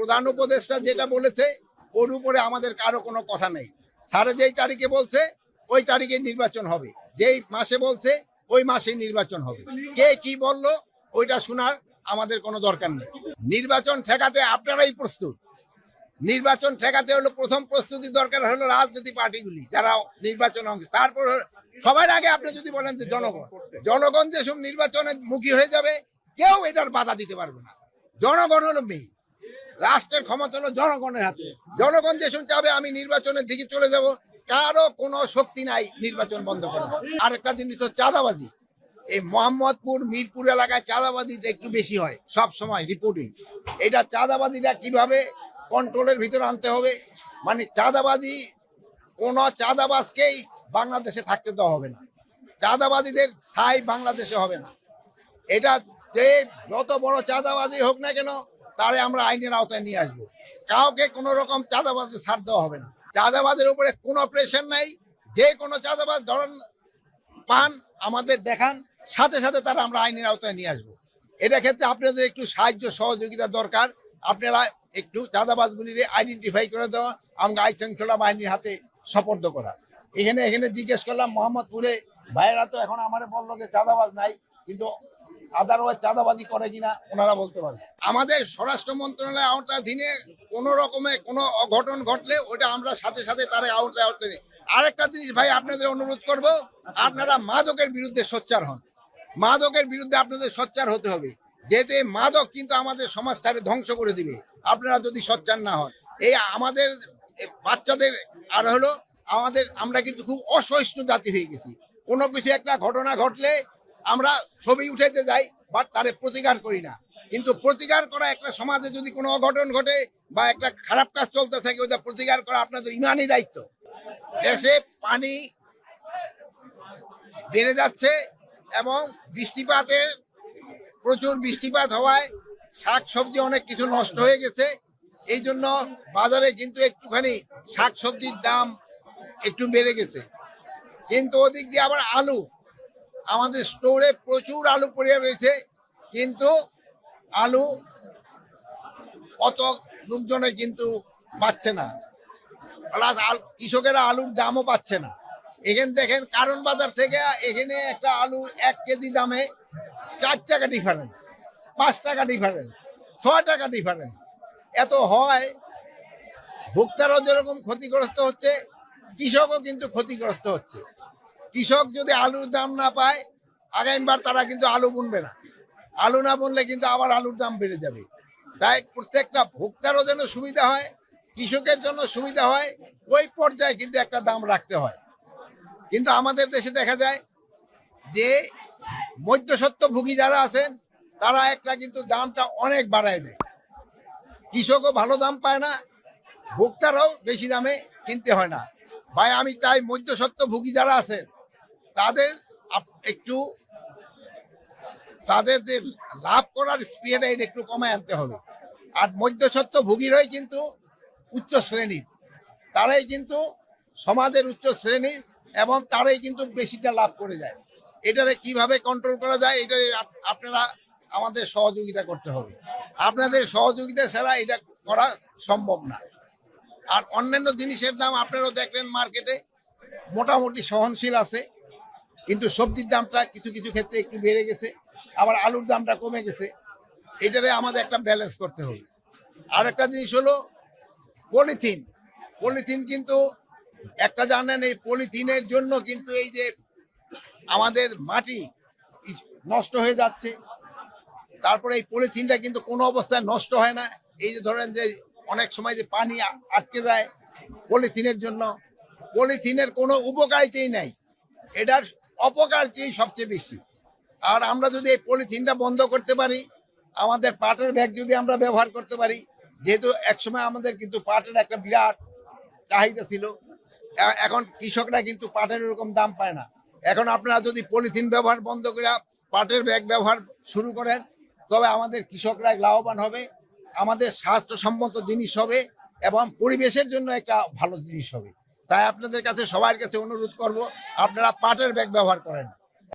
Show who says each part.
Speaker 1: প্রধান উপদেষ্টা যেটা বলেছে, ওর উপরে আমাদের কারও কোনো কথা নেই। স্যারে যেই তারিখে বলছে, ওই তারিখে নির্বাচন হবে। যেই মাসে বলছে, ওই মাসে নির্বাচন হবে। কে কি বলল, ওইটা শোনার আমাদের কোনো দরকার নেই। নির্বাচন ঠেকাতে আপনারাই প্রস্তুত। নির্বাচন ঠেকাতে হলো প্রথম প্রস্তুতি দরকার হলো রাজনীতি পার্টিগুলি, যারা নির্বাচন অংশ। তারপর সবার আগে আপনি যদি বলেন যে জনগণ জনগণ যেসব নির্বাচনের মুখী হয়ে যাবে, কেউ এটার বাধা দিতে পারবে না। জনগণ হলো মেয়ে রাষ্ট্রের ক্ষমতা হলো জনগণের হাতে। জনগণ যেসব চাবে আমি নির্বাচনের দিকে চলে যাব। কারও কোনো শক্তি নাই নির্বাচন বন্ধ করা আরেকটা জিনিস তো চাঁদাবাজি। এই মোহাম্মদপুর, মিরপুর এলাকায় চাঁদাবাজিটা একটু বেশি হয়, সব সময় রিপোর্টিং এটা চাঁদাবাজিটা কীভাবে কন্ট্রোলের ভিতরে আনতে হবে? মানে চাঁদাবাজি, কোন চাঁদাবাজকেই বাংলাদেশে থাকতে দেওয়া হবে না। চাঁদাবাজিদের ছাই বাংলাদেশে হবে না। এটা যে যত বড় চাঁদাবাজি হোক না কেন তারে আমরা আইনের আওতায় নিয়ে আসব। কাউকে কোনো রকম চাঁদাবাজি ছাড় দেওয়া হবে না। চাঁদাবাজের উপরে কোনো প্রেশার নাই। যে কোনো চাঁদাবাজ ধরেন, পান, আমাদের দেখান, সাথে সাথে তারা আমরা আইনের আওতায় নিয়ে আসব। এটা ক্ষেত্রে আপনাদের একটু সাহায্য, সহযোগিতা দরকার। আপনারা একটু চাঁদাবাজগুলি আইডেন্টিফাই করে দেওয়া, আমাকে আইন শৃঙ্খলা বাহিনীর হাতে সপর্দ করা। এখানে এখানে জিজ্ঞেস করলাম, মোহাম্মদপুরে ভাইয়েরা তো এখন আমার বলল যে চাঁদাবাজ নাই, কিন্তু আদারওয়াইজ চাঁদাবাজি করে কিনা ওনারা বলতে পারেন আমাদের স্বরাষ্ট্র মন্ত্রণালয় আওতাধীনে কোন রকমের কোনো অঘটন ঘটলে ওটা আমরা সাথে সাথে তার আওতায় আওতায়। আরেকটা জিনিস ভাই আপনাদের অনুরোধ করব, আপনারা মাদকের বিরুদ্ধে সোচ্চার হন। মাদকের বিরুদ্ধে আপনাদের সোচ্চার হতে হবে। এই মাদক কিন্তু আমাদের সমাজটাকে ধ্বংস করে দিবে। আপনারা যদি সোচ্চার না হন, এই আমাদের বাচ্চাদের আর হলো আমাদের, আমরা কিন্তু খুব অসহিষ্ণু জাতি হয়ে গেছি। কোনো কিছু একটা ঘটনা ঘটলে আমরা ছবি উঠাইতে যাই বাট তারে প্রতিকার করি না। কিন্তু প্রতিকার করা একটা সমাজে যদি কোনো অঘটন ঘটে বা একটা খারাপ কাজ চলতে থাকে ওটা প্রতিকার করা আপনাদের ইমানই দায়িত্ব। দেশে পানি বেড়ে যাচ্ছে এবং বৃষ্টিপাতের প্রচুর বৃষ্টিপাত হওয়ায় শাক সবজি অনেক কিছু নষ্ট হয়ে গেছে। এই জন্য বাজারে কিন্তু একটুখানি শাক সবজির দাম একটু বেড়ে গেছে। কিন্তু ওদিক দিয়ে আবার আলু। আমাদের স্টোরে প্রচুর আলু পড়ে রয়েছে, কিন্তু আলু অত লোকজনে কিন্তু পাচ্ছে না। প্লাস কৃষকেরা আলুর দামও পাচ্ছে না। এখানে দেখেন, কারণ বাজার থেকে এখানে একটা আলু এক কেজি দামে চার টাকা ডিফারেন্স পাঁচ টাকা ডিফারেন্স ছয় টাকা ডিফারেন্স এত হয়, ভোক্তারাও যেরকম ক্ষতিগ্রস্ত হচ্ছে, কৃষকও কিন্তু ক্ষতিগ্রস্ত হচ্ছে। কৃষক যদি আলুর দাম না পায়, আগামীবার তারা কিন্তু আলু বুনবে না। আলু না বুনলে কিন্তু আবার আলুর দাম বেড়ে যাবে। তাই প্রত্যেকটা ভোক্তারও যেন সুবিধা হয়, কৃষকের জন্য সুবিধা হয়, ওই পর্যায়ে কিন্তু একটা দাম রাখতে হয়। কিন্তু আমাদের দেশে দেখা যায় যে মধ্যসত্ত্ব ভুগী যারা আছেন, তারা একটা কিন্তু দামটা অনেক বাড়ায় দেয়। কৃষকও ভালো দাম পায় না, ভোক্তারাও বেশি দামে কিনতে হয় না। ভাই, আমি চাই মধ্যসত্ত্ব ভুগী যারা আছেন তাদের একটু তাদের যে লাভ করার স্পিডটা এটা একটু কমায় আনতে হবে। আর মধ্যসত্ত্ব ভুগীরাই কিন্তু উচ্চ শ্রেণির তারাই কিন্তু সমাজের উচ্চ শ্রেণির এবং তারাই কিন্তু বেশিটা লাভ করে যায়। এটারে কীভাবে কন্ট্রোল করা যায় এটা আপনারা আমাদের সহযোগিতা করতে হবে। আপনাদের সহযোগিতা ছাড়া এটা করা সম্ভব না। আর অন্যান্য জিনিসের দাম আপনারাও দেখলেন মার্কেটে মোটামুটি সহনশীল আছে। কিন্তু সবজির দামটা কিছু কিছু ক্ষেত্রে একটু বেড়ে গেছে, আবার আলুর দামটা কমে গেছে। এটারে আমাদের একটা ব্যালেন্স করতে হবে। আর একটা জিনিস হলো পলিথিন পলিথিন কিন্তু একটা জানেন, এই পলিথিনের জন্য কিন্তু এই যে আমাদের মাটি নষ্ট হয়ে যাচ্ছে, তারপরে এই পলিথিনটা কিন্তু কোনো অবস্থায় নষ্ট হয় না। এই যে ধরেন যে অনেক সময় যে পানি আটকে যায় পলিথিনের জন্য পলিথিনের কোনো উপকারিতাই নাই। এটার অপকারিতাই সবচেয়ে বেশি? আর আমরা যদি এই পলিথিনটা বন্ধ করতে পারি, আমাদের পাটের ব্যাগ যদি আমরা ব্যবহার করতে পারি, যেহেতু একসময় আমাদের কিন্তু পাটের একটা বিরাট চাহিদা ছিল এখন কৃষকরা কিন্তু পাটের এরকম দাম পায় না। এখন আপনারা যদি পলিথিন ব্যবহার বন্ধ করে পাটের ব্যাগ ব্যবহার শুরু করেন, তবে আমাদের কৃষকরা লাভবান হবে, আমাদের স্বাস্থ্যসম্মত জিনিস হবে এবং পরিবেশের জন্য একটা ভালো জিনিস হবে। তাই আপনাদের কাছে সবার কাছে অনুরোধ করব আপনারা পাটের ব্যাগ ব্যবহার করেন।